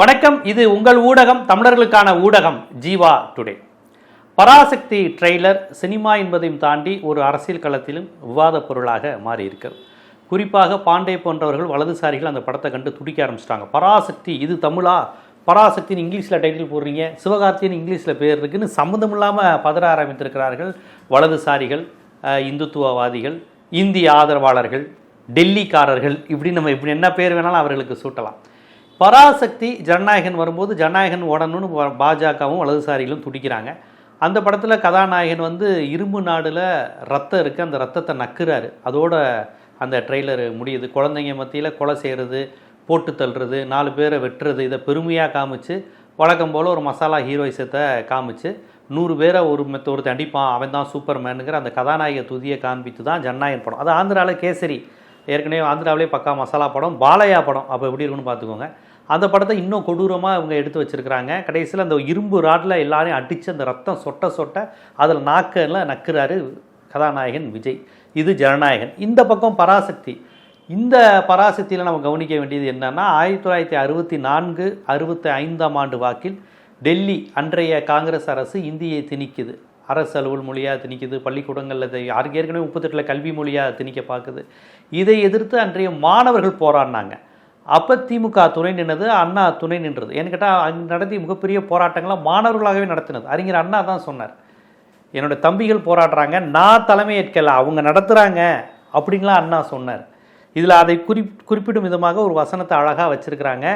வணக்கம் இது உங்கள் ஊடகம் தமிழர்களுக்கான ஊடகம் Jeeva today. Parasakthi trailer cinema என்பதையும் தாண்டி ஒரு அரசியல் களத்திலும் விவாதப் பொருளாக மாறியிருக்கிறது. குறிப்பாக பாண்டே போன்றவர்கள் வலதுசாரிகள் அந்த படத்தை கண்டு துடிக்க ஆரம்பிச்சிட்டாங்க. பராசக்தி இது தமிழா? பராசக்தின்னு இங்கிலீஷில் டைட்டில் போடுறீங்க. சிவகார்த்தின்னு இங்கிலீஷில் பேர் இருக்குன்னு சம்மந்தம் இல்லாமல் பதற ஆரம்பித்திருக்கிறார்கள் வலதுசாரிகள் இந்துத்துவவாதிகள் இந்திய ஆதரவாளர்கள் டெல்லிக்காரர்கள். இப்படி நம்ம இப்படி என்ன பேர் வேணாலும் அவர்களுக்கு சூட்டலாம். பராசக்தி ஜனநாயகன் வரும்போது ஜனநாயகன் ஓடணும்னு பாஜகவும் வலதுசாரிகளும் துடிக்கிறாங்க. அந்த படத்தில் கதாநாயகன் வந்து இரும்பு நாடில் ரத்தம் இருக்குது அந்த ரத்தத்தை நக்குறாரு. அதோட அந்த ட்ரெய்லர் முடியுது. குழந்தைங்க மத்தியில் கொலை செய்கிறது போட்டு தள்ளுறது நாலு பேரை வெட்டுறது இதை பெருமையாக காமிச்சு வழக்கம் போல் ஒரு மசாலா ஹீரோயிசத்தை காமிச்சு நூறு பேரை ஒரு மெத்த ஒருத்தன் அடிப்பான் அவன் தான் சூப்பர் மேனுங்கிற அந்த கதாநாயக துதியை காண்பித்து தான் ஜனநாயகன் படம். அது ஆந்திராவில் கேசரி. ஏற்கனவே ஆந்திராவிலே பக்கா மசாலா படம் பாலையா படம். அப்போ எப்படி இருக்குன்னு பார்த்துக்கோங்க. அந்த படத்தை இன்னும் கொடூரமாக இவங்க எடுத்து வச்சிருக்கிறாங்க. கடைசியில் அந்த இரும்பு ராட்டில் எல்லாரையும் அடித்து அந்த ரத்தம் சொட்ட சொட்ட அதில் நாக்கெல்லாம் நக்குறாரு கதாநாயகன் விஜய். இது ஜனநாயகன். இந்த பக்கம் பராசக்தி. இந்த பராசக்தியில் நம்ம கவனிக்க வேண்டியது என்னென்னா ஆயிரத்தி தொள்ளாயிரத்தி அறுபத்தி நான்கு அறுபத்தி ஐந்தாம் ஆண்டு வாக்கில் டெல்லி அன்றைய காங்கிரஸ் அரசு இந்தியை திணிக்குது. அரசு அலுவல் மொழியாக திணிக்குது பள்ளிக்கூடங்களில் யாருக்கு ஏற்கனவே முப்பத்தெட்டில் கல்வி மொழியாக திணிக்க பார்க்குது. இதை எதிர்த்து அன்றைய மாணவர்கள் போராடினாங்க. அப்போ திமுக துணை நின்றது அண்ணா துணை நின்றது. ஏன்னு கேட்டால் அங்கே நடத்திய மிகப்பெரிய போராட்டங்களை மாணவர்களாகவே நடத்தினது. அறிஞர் அண்ணா தான் சொன்னார். என்னோட தம்பிகள் போராடுறாங்க நான் தலைமையேற்கல அவங்க நடத்துகிறாங்க அப்படின்லாம் அண்ணா சொன்னார். இதில் அதை குறி குறிப்பிடும் விதமாக ஒரு வசனத்தை அழகாக வச்சுருக்கிறாங்க.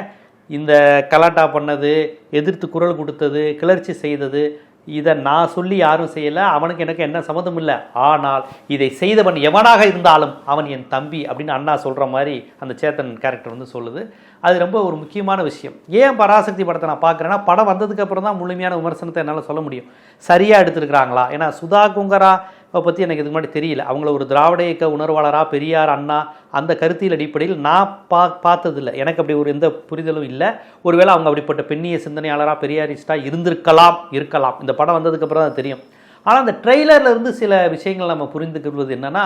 இந்த கலாட்டா பண்ணது எதிர்த்து குரல் கொடுத்தது கிளர்ச்சி செய்தது இதை நான் சொல்லி யாரும் செய்யலை அவனுக்கு எனக்கு என்ன சம்மந்தம் இல்லை. ஆனால் இதை செய்தவன் எவனாக இருந்தாலும் அவன் என் தம்பி அப்படின்னு அண்ணா சொல்கிற மாதிரி அந்த சேத்தன் கேரக்டர் வந்து சொல்லுது. அது ரொம்ப ஒரு முக்கியமான விஷயம். ஏன் பராசக்தி படத்தை நான் பார்க்குறேன்னா படம் வந்ததுக்கப்புறம் தான் முழுமையான விமர்சனத்தை என்னால் சொல்ல முடியும். சரியாக எடுத்திருக்கிறாங்களா? ஏன்னா சுதா குங்கரா பற்றி எனக்கு இதுக்கு முன்னாடி தெரியல. அவங்கள ஒரு திராவிட இயக்க உணர்வாளராக பெரியார் அண்ணா அந்த கருத்தியல் அடிப்படையில் நான் பா பார்த்ததில்லை. எனக்கு அப்படி ஒரு எந்த புரிதலும் இல்லை. ஒருவேளை அவங்க அப்படிப்பட்ட பெண்ணிய சிந்தனையாளராக பெரியாரிஸ்டாக இருந்திருக்கலாம் இருக்கலாம். இந்த படம் வந்ததுக்கப்புறம் தான் தெரியும். ஆனால் அந்த ட்ரெய்லரில் இருந்து சில விஷயங்கள் நம்ம புரிந்துக்கிறது என்னென்னா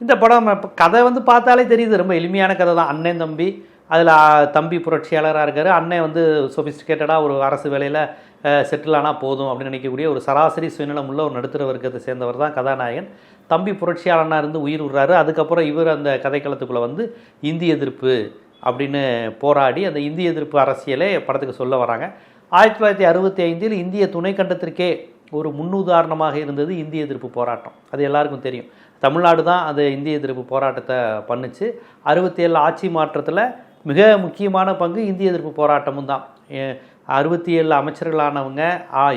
இந்த படம் கதை வந்து பார்த்தாலே தெரியுது. ரொம்ப எளிமையான கதை தான். அண்ணன் தம்பி அதில் தம்பி புரட்சியாளராக இருக்கார். அண்ணன் வந்து சொபிஸ்டிகேட்டடாக ஒரு அரசு வேலையில் செட்டில் ஆனால் போதும் அப்படின்னு நினைக்கக்கூடிய ஒரு சராசரி சுயநலம் உள்ள ஒரு நடுத்தர வர்க்கத்தை சேர்ந்தவர் தான் கதாநாயகன். தம்பி புரட்சியாளனாக இருந்து உயிர் விடுறாரு. அதுக்கப்புறம் இவர் அந்த கதைக்களத்துக்குள்ளே வந்து இந்திய எதிர்ப்பு அப்படின்னு போராடி அந்த இந்திய எதிர்ப்பு அரசியலே படத்துக்கு சொல்ல வராங்க. ஆயிரத்தி தொள்ளாயிரத்தி அறுபத்தி ஐந்தில் இந்திய துணைக்கண்டத்திற்கே ஒரு முன்னுதாரணமாக இருந்தது இந்திய எதிர்ப்பு போராட்டம். அது எல்லாருக்கும் தெரியும். தமிழ்நாடு தான் அது இந்திய எதிர்ப்பு போராட்டத்தை பண்ணுச்சு. அறுபத்தி ஏழு ஆட்சி மாற்றத்தில் மிக முக்கியமான பங்கு இந்திய எதிர்ப்பு போராட்டமும் தான். அறுபத்தி ஏழு அமைச்சர்களானவங்க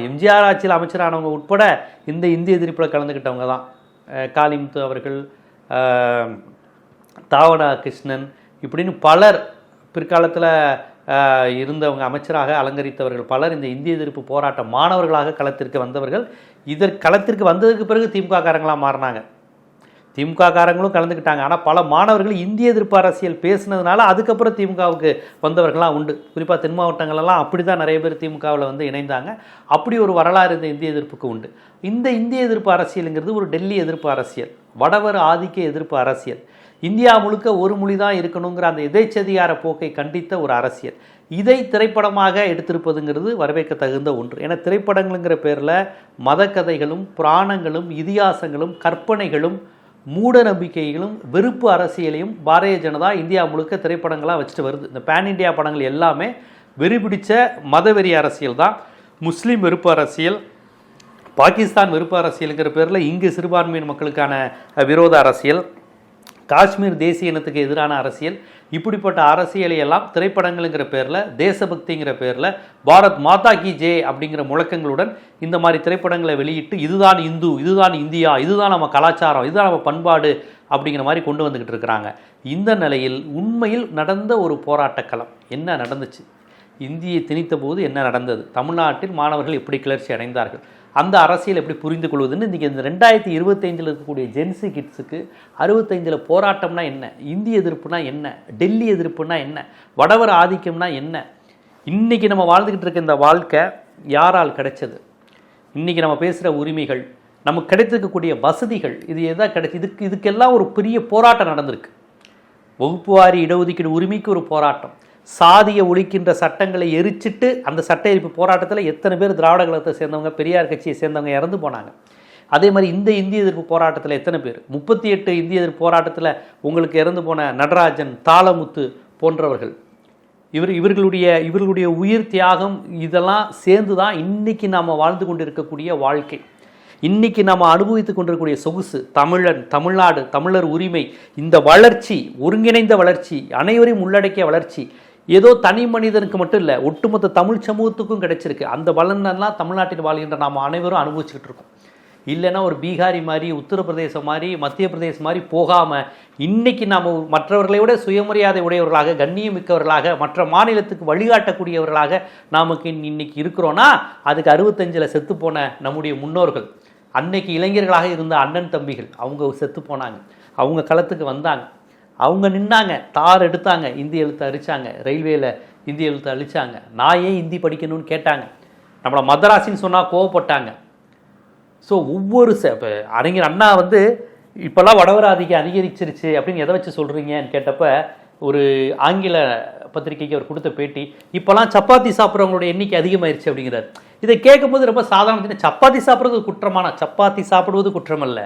எம்ஜிஆர் ஆட்சியில் அமைச்சரானவங்க உட்பட இந்த இந்திய எதிர்ப்பில் கலந்துக்கிட்டவங்க தான். காளிமுத்து அவர்கள் அஹ், தாவடா கிருஷ்ணன் இப்படின்னு பலர் பிற்காலத்தில் இருந்தவங்க அமைச்சராக அலங்கரித்தவர்கள் பலர் இந்த இந்திய எதிர்ப்பு போராட்ட மாணவர்களாக களத்திற்கு வந்தவர்கள். இதற்கு களத்திற்கு வந்ததுக்கு பிறகு திமுக காரங்களாக மாறினாங்க. திமுக காரங்களும் கலந்துக்கிட்டாங்க. ஆனால் பல மாணவர்கள் இந்திய எதிர்ப்பு அரசியல் பேசுனதுனால அதுக்கப்புறம் திமுகவுக்கு வந்தவர்கள்லாம் உண்டு. குறிப்பாக தென் மாவட்டங்களெல்லாம் அப்படி தான் நிறைய பேர் திமுகவில் வந்து இணைந்தாங்க. அப்படி ஒரு வரலாறு இந்த இந்திய எதிர்ப்புக்கு உண்டு. இந்த இந்திய எதிர்ப்பு அரசியலுங்கிறது ஒரு டெல்லி எதிர்ப்பு அரசியல். வடவர் ஆதிக்க எதிர்ப்பு அரசியல். இந்தியா முழுக்க ஒரு மொழி தான் இருக்கணுங்கிற அந்த எதேச்சதிகார போக்கை கண்டித்த ஒரு அரசியல். இதை திரைப்படமாக எடுத்திருப்பதுங்கிறது வரவேற்க தகுந்த ஒன்று. ஏன்னா திரைப்படங்களுங்கிற பேரில் மதக்கதைகளும் புராணங்களும் இதிகாசங்களும் கற்பனைகளும் மூட நம்பிக்கைகளும் வெறுப்பு அரசியலையும் பாரதிய ஜனதா இந்தியா முழுக்க திரைப்படங்களாக வச்சுட்டு வருது. இந்த பேன் இந்தியா படங்கள் எல்லாமே வெறிபிடிச்ச மதவெறி அரசியல் தான். முஸ்லீம் வெறுப்பு அரசியல் பாகிஸ்தான் வெறுப்பு அரசியலுங்கிற பேரில் இங்கு சிறுபான்மையின் மக்களுக்கான விரோத அரசியல். காஷ்மீர் தேசிய இனத்துக்கு எதிரான அரசியல் இப்படிப்பட்ட அரசியலை எல்லாம் திரைப்படங்கள்ங்கிற பேரில் தேசபக்திங்கிற பேரில் பாரத் மாதா கி ஜே அப்படிங்கிற முழக்கங்களுடன் இந்த மாதிரி திரைப்படங்களை வெளியிட்டு இதுதான் இந்து இதுதான் இந்தியா இதுதான் நம்ம கலாச்சாரம் இதுதான் நம்ம பண்பாடு அப்படிங்கிற மாதிரி கொண்டு வந்துக்கிட்டு இருக்கிறாங்க. இந்த நிலையில் உண்மையில் நடந்த ஒரு போராட்டக்களம் என்ன நடந்துச்சு? இந்தியை திணித்த போது என்ன நடந்தது? தமிழ்நாட்டில் மாணவர்கள் எப்படி கிளர்ச்சி அடைந்தார்கள்? அந்த அரசியல் எப்படி புரிந்து கொள்வதுன்னு இன்றைக்கி இந்த ரெண்டாயிரத்தி இருபத்தைந்தில் இருக்கக்கூடிய ஜென்சி கிட்ஸுக்கு அறுபத்தைந்தில் போராட்டம்னா என்ன? இந்திய எதிர்ப்புனா என்ன? டெல்லி எதிர்ப்புனா என்ன? வடவர் ஆதிக்கம்னா என்ன? இன்றைக்கி நம்ம வாழ்ந்துக்கிட்டு இருக்க இந்த வாழ்க்கை யாரால் கிடைச்சது? இன்றைக்கி நம்ம பேசுகிற உரிமைகள் நமக்கு கிடைத்திருக்கக்கூடிய வசதிகள் இது எதாக கிடைச்சி இதுக்கு இதுக்கெல்லாம் ஒரு பெரிய போராட்டம் நடந்திருக்கு. வகுப்பு வாரி இடஒதுக்கீடு உரிமைக்கு ஒரு போராட்டம். சாதியை ஒழிக்கின்ற சட்டங்களை எரிச்சிட்டு அந்த சட்ட எரிப்பு போராட்டத்தில் எத்தனை பேர் திராவிட கழகத்தை சேர்ந்தவங்க பெரியார் கட்சியை சேர்ந்தவங்க இறந்து போனாங்க. அதே மாதிரி இந்த இந்திய எதிர்ப்பு போராட்டத்தில் எத்தனை பேர்? முப்பத்தி எட்டு இந்திய எதிர்ப்பு போராட்டத்தில் உங்களுக்கு இறந்து போன நடராஜன் தாளமுத்து போன்றவர்கள். இவர் இவர்களுடைய இவர்களுடைய உயிர் தியாகம் இதெல்லாம் சேர்ந்து தான் இன்றைக்கி நாம் வாழ்ந்து கொண்டிருக்கக்கூடிய வாழ்க்கை. இன்றைக்கி நாம் அனுபவித்து கொண்டிருக்கக்கூடிய சொகுசு தமிழன் தமிழ்நாடு தமிழர் உரிமை இந்த வளர்ச்சி ஒருங்கிணைந்த வளர்ச்சி அனைவரையும் உள்ளடக்கிய வளர்ச்சி ஏதோ தனி மனிதனுக்கு மட்டும் இல்லை ஒட்டுமொத்த தமிழ் சமூகத்துக்கும் கிடைச்சிருக்கு. அந்த பலனெல்லாம் தமிழ்நாட்டில் வாழ்கின்ற நாம் அனைவரும் அனுபவிச்சுக்கிட்டு இருக்கோம். இல்லைன்னா ஒரு பீகாரி மாதிரி உத்தரப்பிரதேசம் மாதிரி மத்திய பிரதேசம் மாதிரி போகாமல் இன்றைக்கி நாம் மற்றவர்களை விட சுயமரியாதை உடையவர்களாக கண்ணியம் மிக்கவர்களாக மற்ற மாநிலத்துக்கு வழிகாட்டக்கூடியவர்களாக நமக்கு இன்றைக்கி இருக்கிறோன்னா அதுக்கு அறுபத்தஞ்சில் செத்துப்போன நம்முடைய முன்னோர்கள். அன்னைக்கு இளைஞர்களாக இருந்த அண்ணன் தம்பிகள் அவங்க செத்து போனாங்க. அவங்க களத்துக்கு வந்தாங்க. அவங்க நின்னாங்க தார் எடுத்தாங்க இந்தி எழுத்து அழிச்சாங்க ரயில்வேயில் இந்தி எழுத்து அழிச்சாங்க. நான் ஏன் ஹிந்தி படிக்கணும்னு கேட்டாங்க. நம்மளை மதராசின்னு சொன்னால் கோவப்பட்டாங்க. ஸோ ஒவ்வொரு ச இப்போ அறிஞர் அண்ணா வந்து இப்போல்லாம் வடவராதிக்கு அதிகரிச்சிருச்சு அப்படின்னு எதை வச்சு சொல்கிறீங்கன்னு கேட்டப்ப ஒரு ஆங்கில பத்திரிகைக்கு அவர் கொடுத்த பேட்டி இப்போல்லாம் சப்பாத்தி சாப்பிட்றவங்களோட எண்ணிக்கை அதிகமாயிருச்சு அப்படிங்கிறார். இதை கேட்கும்போது ரொம்ப சாதாரண சப்பாத்தி சாப்பிட்றது குற்றமான? சப்பாத்தி சாப்பிடுவது குற்றம் அல்ல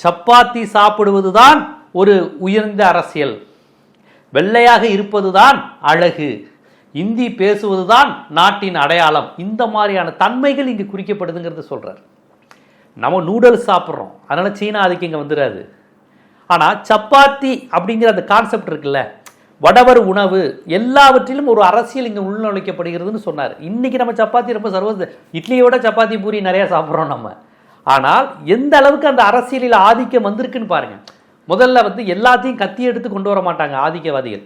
சப்பாத்தி சாப்பிடுவது தான் ஒரு உயர்ந்த அரசியல். வெள்ளையாக இருப்பதுதான் அழகு. இந்தி பேசுவதுதான் நாட்டின் அடையாளம். இந்த மாதிரியான தன்மைகள் இங்கு குறிக்கப்படுதுங்கிறத சொல்கிறார் நம்ம நூடுல்ஸ் சாப்பிட்றோம். அதனால் சீனா அதுக்கு இங்கே வந்துடாது ஆனால் சப்பாத்தி அப்படிங்கிற அந்த கான்செப்ட் இருக்குல்ல வடவர் உணவு எல்லாவற்றிலும் ஒரு அரசியல் இங்கே உள்நுழைக்கப்படுகிறதுன்னு சொன்னார். இன்றைக்கி நம்ம சப்பாத்தி ரொம்ப சர்வ இட்லியோட சப்பாத்தி பூரி நிறையா சாப்பிட்றோம் நம்ம. ஆனால் எந்த அளவுக்கு அந்த அரசியலில் ஆதிக்கம் வந்திருக்குன்னு பாருங்கள் முதல்ல வந்து எல்லாத்தையும் கத்தி எடுத்து கொண்டு வர மாட்டாங்க ஆதிக்கவாதிகள்.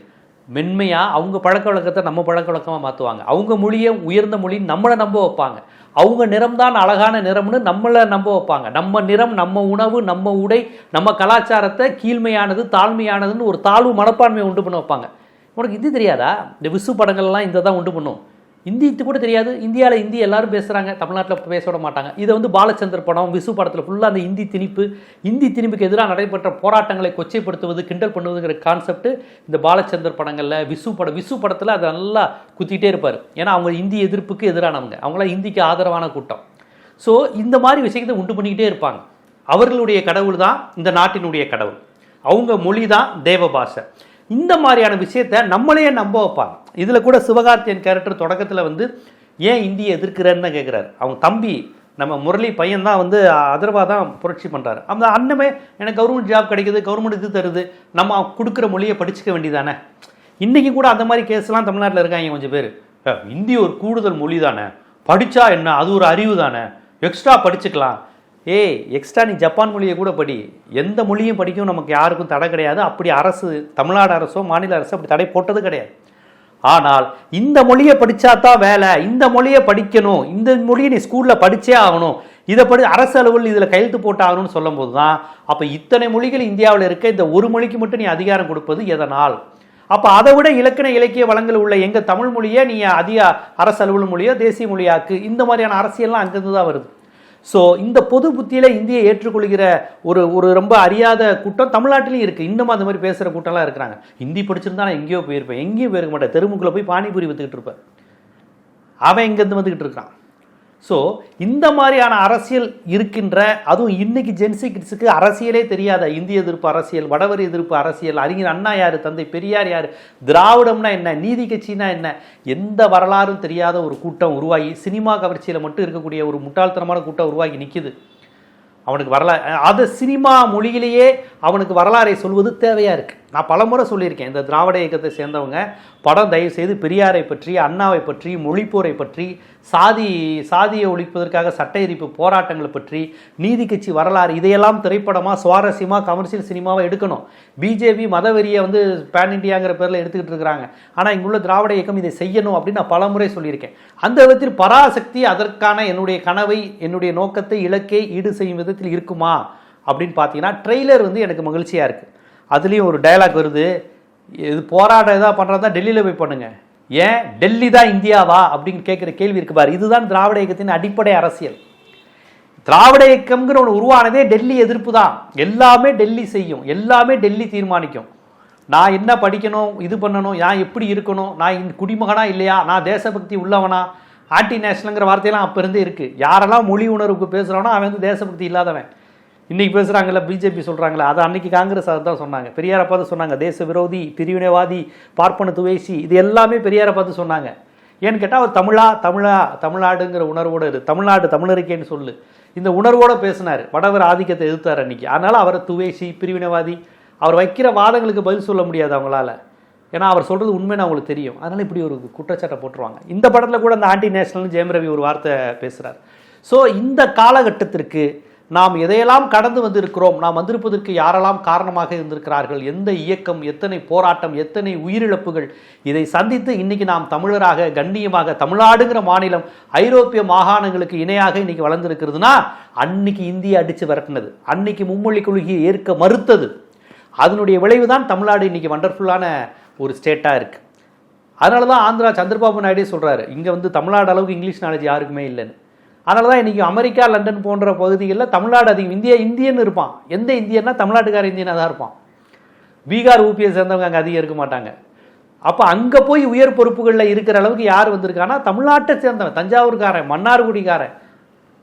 மென்மையாக அவங்க பழக்க வழக்கத்தை நம்ம பழக்க வழக்கமாக மாற்றுவாங்க அவங்க மொழியை உயர்ந்த மொழி நம்மளை நம்ப வைப்பாங்க. அவங்க நிறம் தான் அழகான நிறம்னு நம்மளை நம்ப வைப்பாங்க. நம்ம நிறம் நம்ம உணவு நம்ம உடை நம்ம கலாச்சாரத்தை கீழ்மையானது தாழ்மையானதுன்னு ஒரு தாழ்வு மனப்பான்மையை உண்டு பண்ண வைப்பாங்க. உனக்கு இது தெரியாதா? இந்த விசு படங்கள்லாம் இந்த தான் உண்டு பண்ணும். இந்தி இது கூட தெரியாது. இந்தியாவில் இந்தி எல்லாரும் பேசுகிறாங்க தமிழ்நாட்டில் பேச விட மாட்டாங்க. இதை வந்து பாலச்சந்தர் படம் விசு படத்தில் ஃபுல்லாக அந்த இந்தி திணிப்பு இந்தி திணிப்புக்கு எதிராக நடைபெற்ற போராட்டங்களை கொச்சைப்படுத்துவது கிண்டல் பண்ணுவதுங்கிற கான்செப்ட் இந்த பாலச்சந்தர் படங்களில் விசு படம் விசு படத்தில் அதை நல்லா குத்திட்டே இருப்பார். ஏன்னா அவங்க இந்தி எதிர்ப்புக்கு எதிரானவங்க. அவங்களாம் இந்திக்கு ஆதரவான கூட்டம். ஸோ இந்த மாதிரி விஷயத்தை உண்டு பண்ணிக்கிட்டே இருப்பாங்க. அவர்களுடைய கடவுள் தான் இந்த நாட்டினுடைய கடவுள். அவங்க மொழி தான் தேவ பாஷை இந்த மாதிரியான விஷயத்த நம்மளையே நம்ப வைப்பாங்க. இதில் கூட சிவகார்த்தியன் கேரக்டர் தொடக்கத்தில் வந்து ஏன் இந்தியை எதிர்க்கிறேன்னு தான் கேட்குறாரு அவங்க தம்பி நம்ம முரளி பையன் தான் வந்து அதர்வா தான் புரட்சி பண்ணுறாரு அந்த அண்ணமே எனக்கு கவர்மெண்ட் ஜாப் கிடைக்குது கவர்மெண்ட் இது தருது. நம்ம கொடுக்குற மொழியை படிச்சுக்க வேண்டியதானே? இன்றைக்கி கூட அந்த மாதிரி கேஸ்லாம் தமிழ்நாட்டில் இருக்காங்க கொஞ்சம் பேர். இந்தி ஒரு கூடுதல் மொழி தானே? படித்தா என்ன? அது ஒரு அறிவு தானே? எக்ஸ்ட்ரா படிச்சுக்கலாம். ஏய் எக்ஸ்ட்ரா நீ ஜப்பான் மொழியை கூட படி. எந்த மொழியும் படிக்கும் நமக்கு யாருக்கும் தடை கிடையாது. அப்படி அரசு தமிழ்நாடு அரசோ மாநில அரசோ அப்படி தடை போட்டது கிடையாது. ஆனால் இந்த மொழியை படித்தா தான் வேலை இந்த மொழியை படிக்கணும் இந்த மொழியை நீ ஸ்கூலில் படித்தே ஆகணும். இதை படி அரசு அலுவல் இதில் கையெழுத்து போட்டாகணும்னு சொல்லும் சொல்லும்போது தான் அப்போ இத்தனை மொழிகள் இந்தியாவில் இருக்க இந்த ஒரு மொழிக்கு மட்டும் நீ அதிகாரம் கொடுப்பது எதனால்? அப்போ அதை விட இலக்கண இலக்கிய வளங்கள் உள்ள எங்கள் தமிழ் மொழியை நீ அதிக அரசு அலுவல் மொழியோ தேசிய மொழியாக்கு இந்த மாதிரியான அரசியல்லாம் அங்கேருந்து தான் வருது. ஸோ இந்த பொது புத்தியில் இந்தியை ஏற்றுக்கொள்கிற ஒரு ஒரு ரொம்ப அறியாத கூட்டம் தமிழ்நாட்டிலையும் இருக்குது இன்னும் அந்த மாதிரி பேசுகிற கூட்டம்லாம் இருக்கிறாங்க. ஹிந்தி படிச்சிருந்தா நான் எங்கேயோ போயிருப்பேன். எங்கேயும் போயிருக்க மாட்டேன். தெருமுக்குள்ளே போய் பானிபூரி வித்துக்கிட்டு இருப்பேன். அவன் இங்கேருந்து வந்துக்கிட்டு இருக்கான். ஸோ இந்த மாதிரியான அரசியல் இருக்கின்ற அதுவும் இன்னைக்கு ஜென்சி கிட்ஸுக்கு அரசியலே தெரியாத இந்திய எதிர்ப்பு அரசியல் வடவர் எதிர்ப்பு அரசியல் அறிஞர் அண்ணா யார் தந்தை பெரியார் யார் திராவிடம்னா என்ன நீதி கட்சினா என்ன எந்த வரலாறும் தெரியாத ஒரு கூட்டம் உருவாகி சினிமா கவர்ச்சியில் மட்டும் இருக்கக்கூடிய ஒரு முட்டாள்தனமான கூட்டம் உருவாகி நிற்கிது அவனுக்கு வரலாறு அது சினிமா மொழியிலேயே அவனுக்கு வரலாறை சொல்வது தேவையாக இருக்குது நான் பலமுறை சொல்லியிருக்கேன் இந்த திராவிட இயக்கத்தை சேர்ந்தவங்க படம் தயவு செய்து பெரியாரை பற்றி அண்ணாவை பற்றி மொழிப்போரை பற்றி சாதி சாதியை ஒழிப்பதற்காக சட்ட எரிப்பு போராட்டங்களை பற்றி நீதி கட்சி வரலாறு இதையெல்லாம் திரைப்படமாக சுவாரஸ்யமாக கமர்ஷியல் சினிமாவை எடுக்கணும். பிஜேபி மதவெறியை வந்து பேன் இண்டியாங்கிற பேரில் எடுத்துக்கிட்டு இருக்கிறாங்க. ஆனால் இங்குள்ள திராவிட இயக்கம் இதை செய்யணும் அப்படின்னு நான் பலமுறை சொல்லியிருக்கேன். அந்த விதத்தில் பராசக்தி அதற்கான என்னுடைய கனவை என்னுடைய நோக்கத்தை இலக்கை ஈடு செய்யும் விதத்தில் இருக்குமா அப்படின்னு பார்த்தீங்கன்னா ட்ரெய்லர் வந்து எனக்கு மகிழ்ச்சியாக இருக்குது அதுலேயும் ஒரு டயலாக் வருது. இது போராட்டம் எதாவது தான் டெல்லியில் போய் பண்ணுங்கள் ஏன்? டெல்லி தான் இந்தியாவா? அப்படின்னு கேட்குற கேள்வி இருக்கு பாரு. இதுதான் திராவிட இயக்கத்தின் அடிப்படை அரசியல். திராவிட இயக்கம்ங்கிற ஒன்று உருவானதே டெல்லி எதிர்ப்பு தான். எல்லாமே டெல்லி செய்யும். எல்லாமே டெல்லி தீர்மானிக்கும். நான் என்ன படிக்கணும்? இது பண்ணணும்? நான் எப்படி இருக்கணும்? நான் இந்த குடிமகனா இல்லையா? நான் தேசபக்தி உள்ளவனா? ஆன்டி நேஷனலுங்கிற வார்த்தையெல்லாம் அப்போ இருந்தே இருக்குது யாரெல்லாம் மொழி உணர்வுக்கு பேசுகிறானோ அவன் வந்து தேசபக்தி இல்லாதவன். இன்றைக்கி பேசுகிறாங்கல்ல பிஜேபி சொல்கிறாங்களே அதை அன்றைக்கி காங்கிரஸ் அதை தான் சொன்னாங்க. பெரியாரை பார்த்து சொன்னாங்க. தேச விரோதி பிரிவினைவாதி பார்ப்பன துவேசி இது எல்லாமே பெரியாரை பார்த்து சொன்னாங்க. ஏன்னு கேட்டால் அவர் தமிழா தமிழா தமிழ்நாடுங்கிற உணர்வோடு இரு தமிழ்நாடு தமிழருக்கேன்னு சொல்லு. இந்த உணர்வோடு பேசினார். வடவர் ஆதிக்கத்தை எதிர்த்தார் அன்றைக்கி அதனால் அவரை துவேசி பிரிவினைவாதி அவர் வைக்கிற வாதங்களுக்கு பதில் சொல்ல முடியாது அவங்களால. ஏன்னா அவர் சொல்கிறது உண்மைன்னு அவங்களுக்கு தெரியும். அதனால் இப்படி ஒரு குற்றச்சாட்டை போட்டுருவாங்க. இந்த படத்தில் கூட அந்த ஆன்டி நேஷனல்னு ஜெயம் ரவி ஒரு வார்த்தை பேசுகிறார் ஸோ இந்த காலகட்டத்திற்கு நாம் எதையெல்லாம் கடந்து வந்திருக்கிறோம் நாம் வந்திருப்பதற்கு யாரெல்லாம் காரணமாக இருந்திருக்கிறார்கள் எந்த இயக்கம் எத்தனை போராட்டம் எத்தனை உயிரிழப்புகள் இதை சந்தித்து இன்னைக்கு நாம் தமிழராக கண்ணியமாக தமிழ்நாடுங்கிற மாநிலம் ஐரோப்பிய மாகாணங்களுக்கு இணையாக இன்னைக்கு வளர்ந்துருக்கிறதுனா அன்னைக்கு இந்தியா அடித்து விரட்டினது. அன்னைக்கு மும்மொழி கொள்கையை ஏற்க மறுத்தது. அதனுடைய விளைவு தான் தமிழ்நாடு இன்னைக்கு வண்டர்ஃபுல்லான ஒரு ஸ்டேட்டாக இருக்குது அதனால தான் ஆந்திரா சந்திரபாபு நாயுடே சொல்கிறாரு இங்கே வந்து தமிழ்நாடு அளவுக்கு இங்கிலீஷ் நாலேஜ் யாருக்குமே இல்லைன்னு. அதனால தான் இன்றைக்கி அமெரிக்கா லண்டன் போன்ற பகுதிகளில் தமிழ்நாடு அதிகம். இந்தியா இந்தியன் இருப்பான். எந்த இந்தியன்னா தமிழ்நாட்டுக்கார இந்தியனாக தான் இருப்பான். பீகார் ஊபியை சேர்ந்தவங்க அங்கே அதிகம் இருக்க மாட்டாங்க. அப்போ அங்கே போய் உயர் பொறுப்புகளில் இருக்கிற அளவுக்கு யார் வந்திருக்கானா தமிழ்நாட்டை சேர்ந்தவன் தஞ்சாவூர்காரன் மன்னார்குடிக்காரன்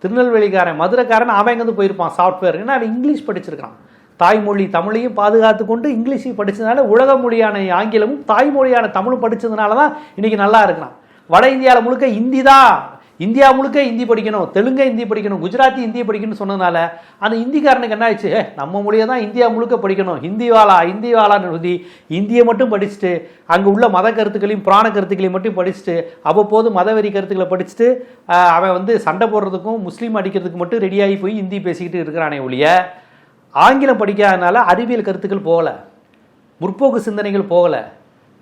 திருநெல்வேலிக்காரன் மதுரைக்காரன் அவன் எங்கேருந்து போயிருப்பான் சாஃப்ட்வேர் ஏன்னா அவன் இங்கிலீஷ் படிச்சிருக்கான் தாய்மொழி தமிழையும் பாதுகாத்து கொண்டு இங்கிலீஷையும் படித்ததுனால உலக மொழியான ஆங்கிலமும் தாய்மொழியான தமிழும் படித்ததுனால தான் இன்றைக்கி நல்லா இருக்கிறான். வட இந்தியாவில் முழுக்க ஹிந்தி தான். இந்தியா முழுக்க ஹிந்தி படிக்கணும் தெலுங்க ஹிந்தி படிக்கணும் குஜராத்தி ஹிந்தி படிக்கணும்னு சொன்னதுனால அந்த ஹிந்திக்காரனுக்கு என்ன ஆயிடுச்சு? நம்ம மொழியை தான் இந்தியா முழுக்க படிக்கணும். ஹிந்தி வாலா ஹிந்தி வாலான்னு சொல்லி இந்தியை மட்டும் படிச்சுட்டு அங்கே உள்ள மத கருத்துக்களையும் புராண கருத்துக்களையும் மட்டும் படிச்சுட்டு அவ்வப்போது மதவெறி கருத்துக்களை படிச்சுட்டு அவன் வந்து சண்டை போடுறதுக்கும் முஸ்லீம் அடிக்கிறதுக்கு மட்டும் ரெடியாகி போய் ஹிந்தி பேசிக்கிட்டு இருக்கிறானே ஒழிய ஆங்கிலம் படிக்காதனால அறிவியல் கருத்துக்கள் போகலை. முற்போக்கு சிந்தனைகள் போகலை.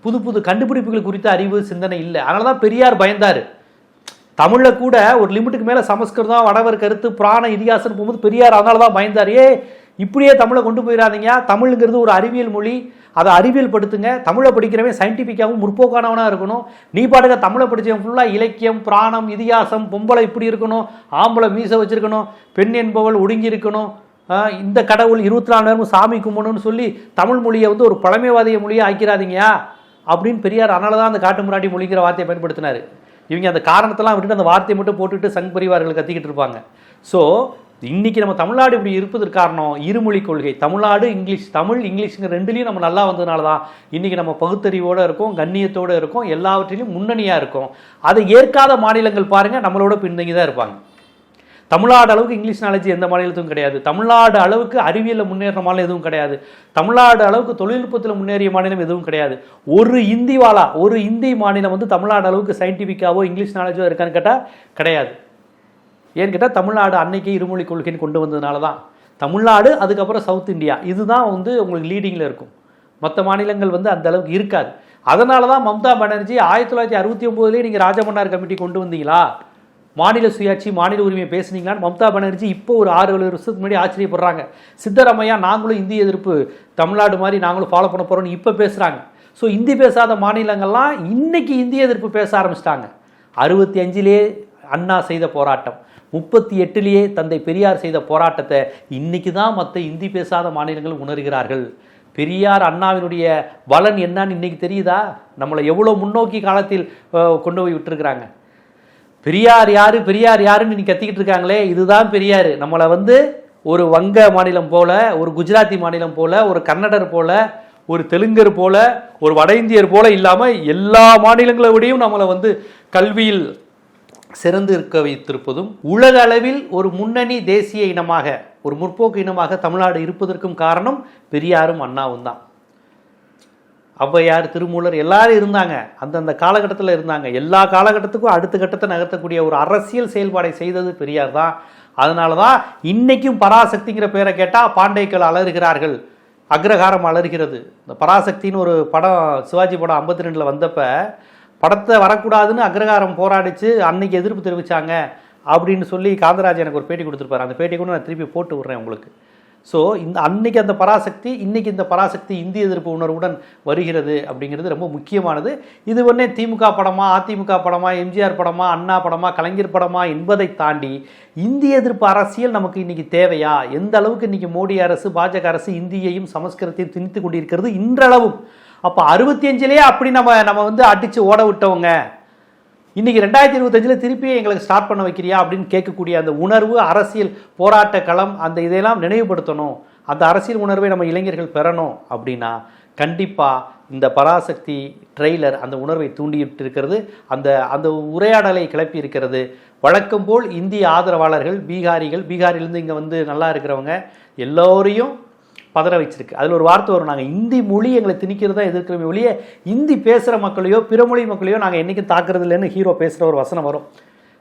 புது புது கண்டுபிடிப்புகள் குறித்த அறிவு சிந்தனை இல்லை. அதனால தான் பெரியார் பயந்தார். தமிழில் கூட ஒரு லிமிட்டுக்கு மேலே சமஸ்கிருதம் வடவர் கருத்து புராண இதிகாசம்னு போகும்போது பெரியார் அதனால தான் பயந்தார். ஏ இப்படியே தமிழை கொண்டு போயிடாதீங்க. தமிழுங்கிறது ஒரு அறிவியல் மொழி. அதை அறிவியல் படுத்துங்க. தமிழை படிக்கிறவன் சயின்டிஃபிக்காகவும் முற்போக்கானவனாக இருக்கணும். நீ பாட்டுக்க தமிழை படித்தவன் ஃபுல்லாக இலக்கியம் பிராணம் இதிகாசம் பொம்பளை இப்படி இருக்கணும். ஆம்பளை மீசை வச்சிருக்கணும். பெண் என்பவள் ஒடுங்கி இருக்கணும். இந்த கடவுள் இருபத்தி நாலு நேரமும் சாமி கும்பிடணும்னு சொல்லி தமிழ் மொழியை வந்து ஒரு பழமைவாதிய மொழியை ஆக்கிறாதீங்க அப்படின்னு பெரியார் அதனால தான் அந்த காட்டு முன்னாடி மொழிங்கிற வார்த்தையை பயன்படுத்தினார். இவங்க அந்த காரணத்தெல்லாம் விட்டுட்டு அந்த வார்த்தையை மட்டும் போட்டுட்டு சங் பரிவார்கள் கத்திக்கிட்டு இருப்பாங்க. ஸோ இன்றைக்கி நம்ம தமிழ்நாடு இப்படி இருப்பதற்கு காரணம் இருமொழி கொள்கை. தமிழ்நாடு இங்கிலீஷ் தமிழ் இங்கிலீஷுங்க ரெண்டுலேயும் நம்ம நல்லா வந்ததுனால தான் இன்றைக்கி நம்ம பகுத்தறிவோட இருக்கோம் கண்ணியத்தோட இருக்கோம் எல்லாவற்றிலும் முன்னணியாக இருக்கும். அதை ஏற்காத மாநிலங்கள் பாருங்கள் நம்மளோட பின்தங்கி தான் இருப்பாங்க. தமிழ்நாடு அளவுக்கு இங்கிலீஷ் நாலேஜ் எந்த மாநிலத்துக்கும் கிடையாது. தமிழ்நாடு அளவுக்கு அறிவியலில் முன்னேற மாநிலம் எதுவும் கிடையாது. தமிழ்நாடு அளவுக்கு தொழில்நுட்பத்தில் முன்னேறிய மாநிலம் எதுவும் கிடையாது. ஒரு இந்தி வாழா ஒரு இந்தி மாநிலம் வந்து தமிழ்நாடு அளவுக்கு சயின்டிஃபிக்காவோ இங்கிலீஷ் நாலேஜோ இருக்கான்னு கேட்டால் கிடையாது. ஏன்னு கேட்டால் தமிழ்நாடு அன்னைக்கே இருமொழி கொள்கைன்னு கொண்டு வந்ததுனால தான் தமிழ்நாடு அதுக்கப்புறம் சவுத் இந்தியா இதுதான் வந்து உங்களுக்கு லீடிங்கில் இருக்கும். மற்ற மாநிலங்கள் வந்து அந்த அளவுக்கு இருக்காது. அதனால தான் மம்தா பானர்ஜி ஆயிரத்தி தொள்ளாயிரத்தி அறுபத்தி ஒம்போதுலேயே நீங்கள் ராஜமன்னார் கமிட்டி கொண்டு வந்தீங்களா? மாநில சுயாட்சி மாநில உரிமையை பேசுனீங்களான்னு மம்தா பானர்ஜி இப்போ ஒரு ஆறு ஏழு வருஷத்துக்கு முன்னாடி ஆச்சரியப்படுறாங்க. சித்தராமையா நாங்களும் இந்திய எதிர்ப்பு தமிழ்நாடு மாதிரி நாங்களும் ஃபாலோ பண்ண போகிறோம்னு இப்போ பேசுகிறாங்க ஸோ இந்தி பேசாத மாநிலங்கள்லாம் இன்னைக்கு இந்திய எதிர்ப்பு பேச ஆரம்பிச்சிட்டாங்க. அறுபத்தி அஞ்சிலே அண்ணா செய்த போராட்டம். முப்பத்தி எட்டுலேயே தந்தை பெரியார் செய்த போராட்டத்தை இன்னைக்கு தான் மற்ற இந்தி பேசாத மாநிலங்கள் உணர்கிறார்கள். பெரியார் அண்ணாவினுடைய பலன் என்னன்னு இன்னைக்கு தெரியுதா? நம்மளை எவ்வளோ முன்னோக்கி காலத்தில் கொண்டு போய் விட்டுருக்குறாங்க. பெரியார் யாரு? பெரியார் யாருன்னு நீ கத்திக்கிட்டு இருக்காங்களே இதுதான் பெரியார். நம்மளை வந்து ஒரு வங்க மாநிலம் போல ஒரு குஜராத்தி மாநிலம் போல ஒரு கன்னடர் போல ஒரு தெலுங்கர் போல ஒரு வட இந்தியர் போல இல்லாமல் எல்லா மாநிலங்களை விடையும் நம்மளை வந்து கல்வியில் சிறந்து இருக்க வைத்திருப்பதும் உலக அளவில் ஒரு முன்னணி தேசிய இனமாக ஒரு முற்போக்கு இனமாக தமிழ்நாடு இருப்பதற்கும் காரணம் பெரியாரும் அண்ணாவும் தான். ஔவையார் திருமூலர் எல்லாரும் இருந்தாங்க. அந்தந்த காலகட்டத்தில் இருந்தாங்க. எல்லா காலகட்டத்துக்கும் அடுத்த கட்டத்தை நகர்த்தக்கூடிய ஒரு அரசியல் செயல்பாடை செய்தது பெரியார் தான். அதனால தான் இன்றைக்கும் பராசக்திங்கிற பேரை கேட்டால் பாண்டேக்கள் அலறுகிறார்கள். அக்ரஹாரம் அலறுகிறது. இந்த பராசக்தின்னு ஒரு படம் சிவாஜி படம் ஐம்பத்தி ரெண்டில் வந்தப்போ படத்தை வரக்கூடாதுன்னு அக்ரஹாரம் போராடிச்சு அன்னைக்கு எதிர்ப்பு தெரிவித்தாங்க அப்படின்னு சொல்லி காந்தராஜ் எனக்கு ஒரு பேட்டி கொடுத்துருப்பாரு. அந்த பேட்டி கூட நான் திருப்பி போட்டு விட்றேன் உங்களுக்கு. ஸோ இந்த அன்னைக்கு அந்த பராசக்தி இன்னைக்கு இந்த பராசக்தி இந்திய எதிர்ப்பு உணர்வுடன் வருகிறது அப்படிங்கிறது ரொம்ப முக்கியமானது. இது ஒன்றே திமுக படமா அதிமுக படமா எம்ஜிஆர் படமா அண்ணா படமா கலைஞர் படமா என்பதை தாண்டி இந்திய எதிர்ப்பு அரசியல் நமக்கு இன்னைக்கு தேவையா? எந்த அளவுக்கு இன்னைக்கு மோடி அரசு பாஜக அரசு இந்தியையும் சமஸ்கிருதத்தையும் திணித்து கொண்டிருக்கிறது? இன்றளவும். அப்போ அறுபத்தி அஞ்சுலேயே அப்படி நம்ம நம்ம வந்து அடித்து ஓட விட்டவங்க. இன்றைக்கி ரெண்டாயிரத்தி இருபத்தஞ்சில் திருப்பி எங்களுக்கு ஸ்டார்ட் பண்ண வைக்கிறியா அப்படின்னு கேட்கக்கூடிய அந்த உணர்வு அரசியல் போராட்ட களம் அந்த இதையெல்லாம் நினைவுபடுத்தணும். அந்த அரசியல் உணர்வை நம்ம இளைஞர்கள் பெறணும் அப்படின்னா கண்டிப்பாக இந்த பராசக்தி ட்ரெய்லர் அந்த உணர்வை தூண்டிவிட்டு இருக்கிறது அந்த அந்த உரையாடலை கிளப்பி இருக்கிறது. வழக்கம் போல் இந்திய ஆதரவாளர்கள் பீகாரிகள் பீகாரிலேருந்து இங்கே வந்து நல்லா இருக்கிறவங்க எல்லோரையும் பதற வச்சிருக்கு. அதில் ஒரு வார்த்தை வரும் நாங்கள் இந்தி மொழி எங்களை திணிக்கிறதா எதிர்க்கிறோமே ஒழிய இந்தி பேசுகிற மக்களையோ பிற மொழி மக்களையோ நாங்கள் என்றைக்கும் தாக்குறது இல்லைன்னு ஹீரோ பேசுகிற ஒரு வசனம் வரும்.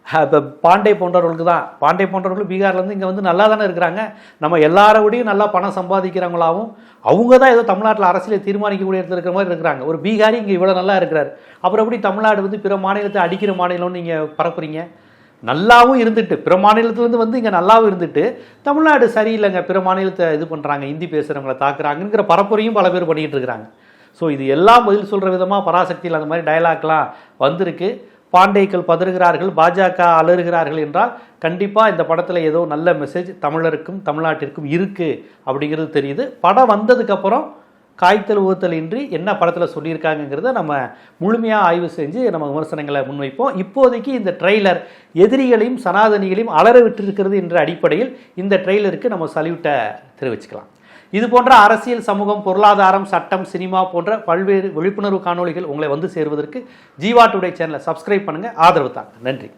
இப்போ பாண்டே போன்றவர்களுக்கு தான். பாண்டே போன்றவர்களும் பீகார்லேருந்து இங்கே வந்து நல்லா தானே இருக்கிறாங்க. நம்ம எல்லாரோடையும் நல்லா பணம் சம்பாதிக்கிறவங்களாகவும் அவங்க தான் ஏதோ தமிழ்நாட்டில் அரசியலை தீர்மானிக்கக்கூடிய இடத்துல இருக்கிற மாதிரி இருக்கிறாங்க. ஒரு பீகாரி இங்கே இவ்வளோ நல்லா இருக்கிறார். அப்புறம் எப்படி தமிழ்நாடு வந்து பிற மாநிலத்தை அடிக்கிற மாநிலம்னு நீங்கள் பரப்புறீங்க? நல்லாவும் இருந்துட்டு பிற மாநிலத்துலேருந்து வந்து இங்கே நல்லாவும் இருந்துட்டு தமிழ்நாடு சரியில்லைங்க பிற மாநிலத்தை இது பண்ணுறாங்க ஹிந்தி பேசுகிறவங்களை தாக்குறாங்கங்கிற பரப்புரையும் பல பேர் பண்ணிகிட்டு இருக்கிறாங்க ஸோ இது எல்லாம் பதில் சொல்கிற விதமாக பராசக்தியில் அந்த மாதிரி டயலாக்லாம் வந்திருக்கு. பாண்டேக்கள் பதறுகிறார்கள் பாஜக அலறுகிறார்கள் என்றால் கண்டிப்பாக இந்த படத்தில் ஏதோ நல்ல மெசேஜ் தமிழருக்கும் தமிழ்நாட்டிற்கும் இருக்குது அப்படிங்கிறது தெரியுது. படம் வந்ததுக்கப்புறம் காய்த்தல் ஊத்தல் இன்றி என்ன படத்தில் சொல்லியிருக்காங்கங்கிறத நம்ம முழுமையாக ஆய்வு செஞ்சு நம்ம விமர்சனங்களை முன்வைப்போம். இப்போதைக்கு இந்த ட்ரெய்லர் எதிரிகளையும் சனாதனிகளையும் அலற விட்டிருக்கிறது என்ற அடிப்படையில் இந்த ட்ரெய்லருக்கு நம்ம சல்யூட்டை தெரிவிச்சுக்கலாம். இது போன்ற அரசியல் சமூகம் பொருளாதாரம் சட்டம் சினிமா போன்ற பல்வேறு விழிப்புணர்வு காணொளிகள் உங்களை வந்து சேருவதற்கு ஜீவா டுடே சேனலை சப்ஸ்கிரைப் பண்ணுங்கள் ஆதரவு தாங்க. நன்றி.